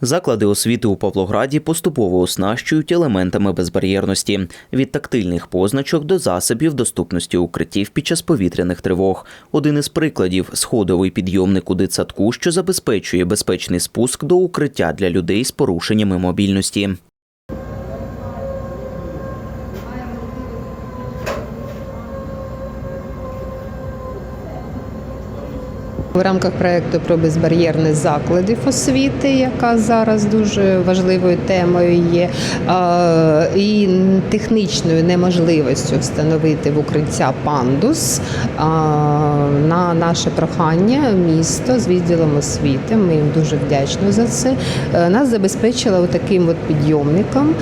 Заклади освіти у Павлограді поступово оснащують елементами безбар'єрності від тактильних позначок до засобів доступності укриттів під час повітряних тривог. Один із прикладів сходовий підйомник у дитсадку, що забезпечує безпечний спуск до укриття для людей з порушеннями мобільності. В рамках проекту про безбар'єрність закладів освіти, яка зараз дуже важливою темою є, і технічною неможливістю встановити в укриття пандус на наше прохання місто з відділом освіти. Ми їм дуже вдячні за це. е, Нас забезпечило таким от підйомником,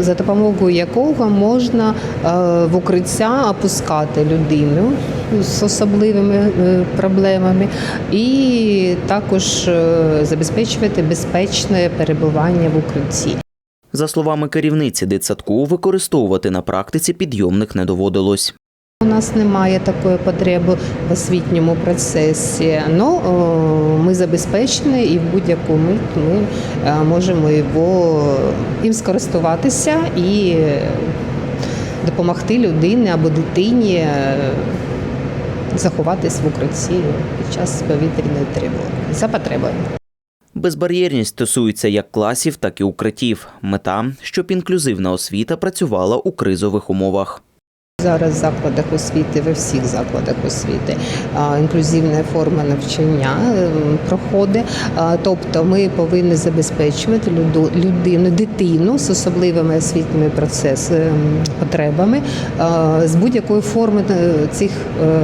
за допомогою якого можна е, в укриття опускати людину з особливими е, проблемами, і також е, забезпечувати безпечне перебування в укритті. За словами керівниці дитсадку, використовувати на практиці підйомник не доводилось. У нас немає такої потреби в освітньому процесі. Ну ми забезпечені і в будь-яку мить ми е, можемо його їм скористуватися і допомогти людині або дитині заховатись в укритті під час повітряної тривоги за потребою. Безбар'єрність стосується як класів, так і укриттів. Мета, щоб інклюзивна освіта працювала у кризових умовах. Зараз в закладах освіти, во всіх закладах освіти інклюзивна форма навчання ем, проходить. Тобто ми повинні забезпечувати людину, дитину з особливими освітніми процесами, потребами з будь-якої форми е, цих е,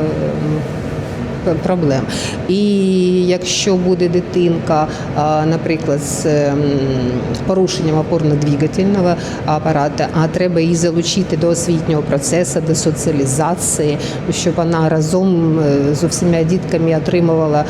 проблем. І якщо буде дитинка, наприклад, з ем, порушенням опорно-двигательного апарату, а треба її залучити до освітнього процесу, до соціалізації, щоб вона разом е, з усіма дітками отримувала.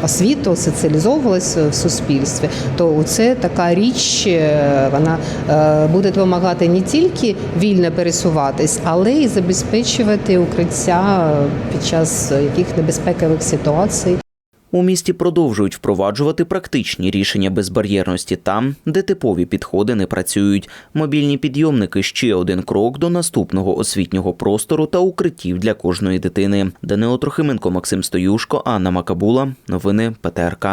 Е, Освіту соціалізовувалися в суспільстві, то це така річ, е, вона е, буде допомагати не тільки вільно пересуватись, але й забезпечувати укриття під час яких небезпекових ситуацій. У місті продовжують впроваджувати практичні рішення безбар'єрності там, де типові підходи не працюють. Мобільні підйомники ще один крок до наступного освітнього простору та укриттів для кожної дитини. Данило Трохименко, Максим Стоюшко, Анна Макабула. Новини ПТРК.